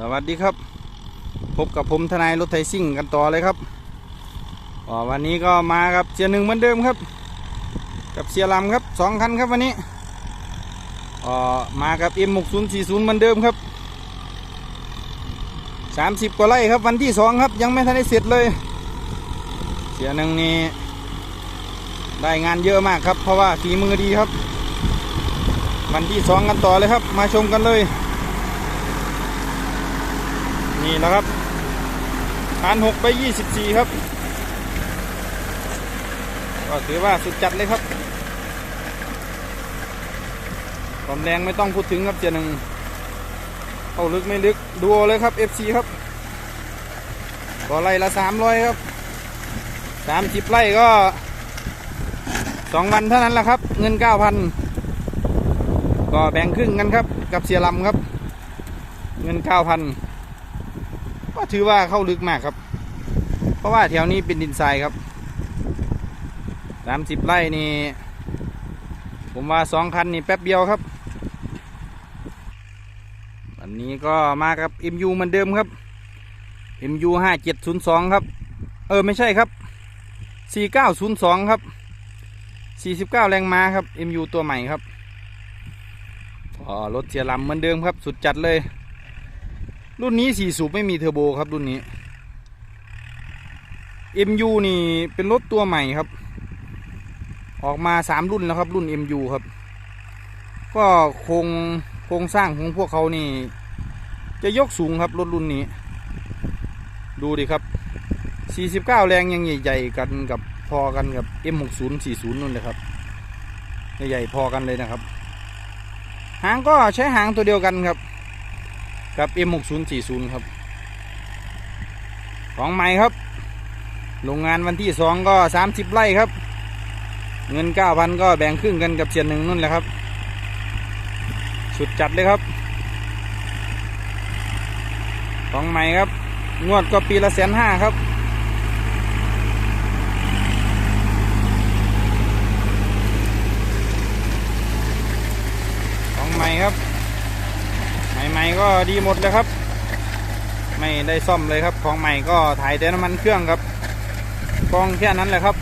สวัสดีครับ พบกับผมทนายรถไทยซิ่งกันต่อเลยครับวันนี้ก็มากับเสียหนึ่งเหมือนเดิมครับ กับเสียลำครับสองคันครับวันนี้อ๋อมากับ M6040 เหมือนเดิมครับ 30 กว่าไร่ครับวันที่สองครับยังไม่ทันได้เสร็จเลย เสียหนึ่งนี่ได้งานเยอะมากครับ เพราะว่าฝีมือดีครับ วันที่สองกันต่อเลยครับ มาชมกันเลย นี่แล้วครับผ่านหกไปยี่สิบสี่ครับ ก็ถือว่าสุดจัดเลยครับความแรงไม่ต้องพูดถึงครับเจียหนึ่งเข้าลึกไม่ลึกดูเลยครับ FC ครับก็ไล่ละสามร้อยครับสามสิบไร่ก็สองวันเท่านั้นแหละครับ เงินเก้าพันก็แบ่งครึ่งกันครับ กับเสียลำครับ เงินเก้าพัน ก็ถือว่าเข้าลึกมากครับ เพราะว่าแถวนี้เป็นดินทรายครับสามสิบไร่นี่ ผมว่าสองคันนี่แป๊บเดียวครับอันนี้ก็มากับ MU เหมือนเดิมครับ MU ห้าเจ็ดศูนย์สองครับ เออไม่ใช่ครับสี่เก้าศูนย์สองครับสี่สิบเก้าแรงม้าครับ MU ตัวใหม่ครับอ๋อรถเสียลำเหมือนเดิมครับ สุดจัดเลย รุ่นนี้สี่สูบไม่มีเทอร์โบครับรุ่นนี้ MU นี่เป็นรถตัวใหม่ครับ ออกมาสามรุ่นแล้วครับรุ่น MU ครับ ก็โครงโครงสร้างของพวกเขานี่ จะยกสูงครับรถรุ่นนี้ ดูดิครับ 49 แรงยังใหญ่ๆกันกับพอกันกับ M60 40นู่นเลยครับ ใหญ่ๆพอกันเลยนะครับ หางก็ใช้หางตัวเดียวกันครับ กับ M6040 ครับ ของใหม่ครับ โรงงานวันที่สองก็ 30 ไร่ครับ เงิน 9,000 ก็แบ่งครึ่งกันกับเสียนหนึ่งนู่นแหละครับ สุดจัดเลยครับ ของใหม่ครับ งวดก็ปีละแสนห้าครับของใหม่ครับ ใหม่ๆก็ดีหมดเลยครับ ไม่ได้ซ่อมเลยครับ ของใหม่ก็ถ่ายแต่น้ำมันเครื่องครับกองแค่นั้นแหละครับ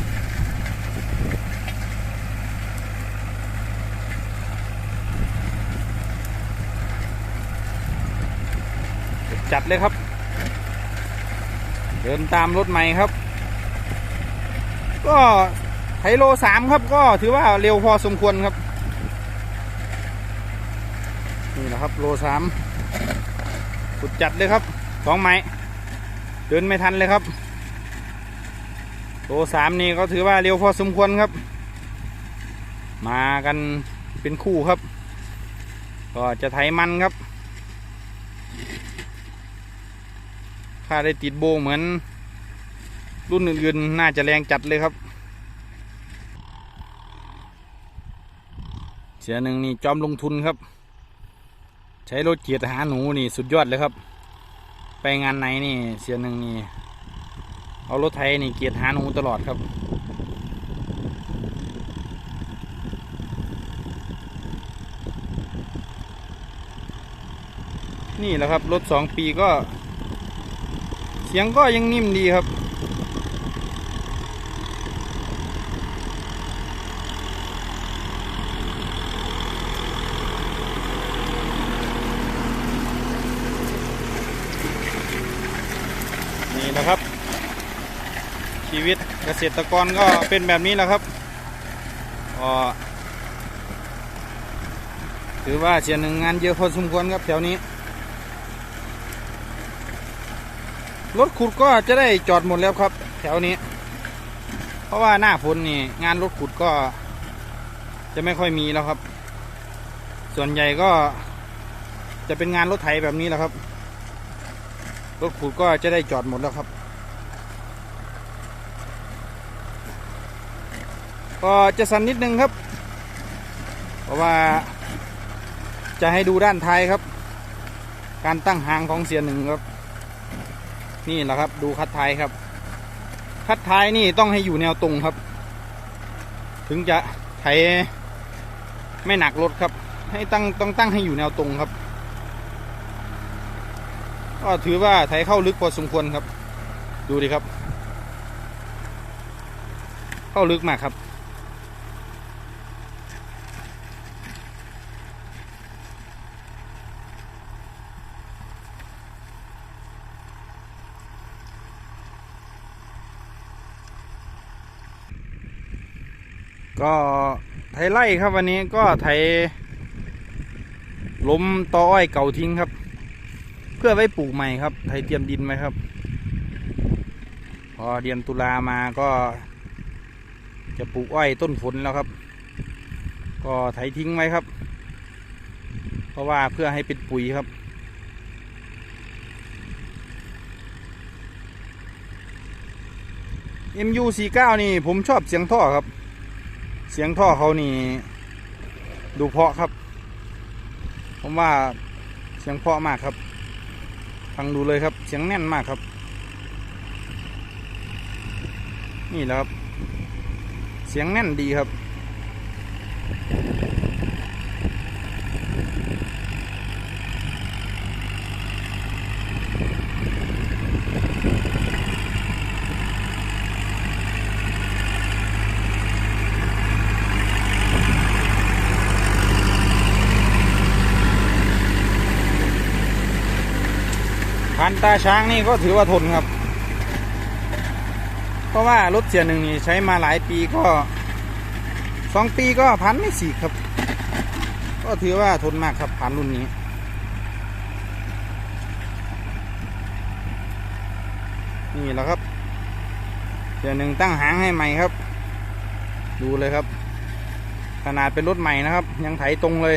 จัดเลยครับ เดินตามรถใหม่ครับ ก็ไฮโลสามครับก็ถือว่าเร็วพอสมควรครับ นี่แหละครับโลสามสุดจัดเลยครับสองไม้เดินไม่ทันเลยครับโลสามนี่ก็ถือว่าเร็วพอสมควรครับ มากันเป็นคู่ครับ ก็จะไถมันครับถ้าได้ติดโบเหมือน รุ่นอื่นๆน่าจะแรงจัดเลยครับ เสียหนึ่งนี่จอมลงทุนครับ ใช้รถเกียร์หาหนูนี่สุดยอดเลยครับ ไปงานไหนนี่เสียหนึ่งนี่ เอารถไทยนี่เกียร์หาหนูตลอดครับ นี่แหละครับรถสองปีก็ เสียงก็ยังนิ่มดีครับ นี่นะครับ ชีวิตเกษตรกรก็เป็นแบบนี้แหละครับก็ถือว่าเสียหนึ่งงานเยอะพอสมควรครับแถวนี้ รถขุดก็จะได้จอดหมดแล้วครับ แถวนี้ เพราะว่าหน้าฝนนี่งานรถขุดก็ จะไม่ค่อยมีแล้วครับ ส่วนใหญ่ก็จะเป็นงานรถไถแบบนี้แหละครับ รถขุดก็จะได้จอดหมดแล้วครับ ก็จะสั่นนิดนึงครับ เพราะว่าจะให้ดูด้านท้ายครับ การตั้งหางของเสียหนึ่งครับ นี่แหละครับดูคัดท้ายครับ คัดท้ายนี่ต้องให้อยู่แนวตรงครับ ถึงจะไถไม่หนักรถครับ ให้ตั้งต้องตั้งให้อยู่แนวตรงครับ ก็ถือว่าไถเข้าลึกพอสมควรครับ ดูดิครับ เข้าลึกมากครับ ก็ไถไร่ครับวันนี้ก็ไถล้มตออ้อยเก่าทิ้งครับ เพื่อไว้ปลูกใหม่ครับ ไถเตรียมดินไว้ครับ พอเดือนตุลามาก็ จะปลูกอ้อยต้นฝนแล้วครับ ก็ไถทิ้งไว้ครับ เพราะว่าเพื่อให้เป็นปุ๋ยครับ MU49 นี่ผมชอบเสียงท่อครับ สียงท่อเขานี่ ดูเพาะครับ ผมว่าเสียงเพาะมากครับ ฟังดูเลยครับ เสียงแน่นมากครับ นี่แหละครับ เสียงแน่นดีครับ พันตาช้างนี่ก็ถือว่าทนครับ เพราะว่ารถเสียหนึ่งนี่ใช้มาหลายปีก็สองปีก็พันไม่สีครับ ก็ถือว่าทนมากครับพันรุ่นนี้นี่แหละครับเสียหนึ่งตั้งหางให้ใหม่ครับ ดูเลยครับ ขนาดเป็นรถใหม่นะครับ ยังไถตรงเลย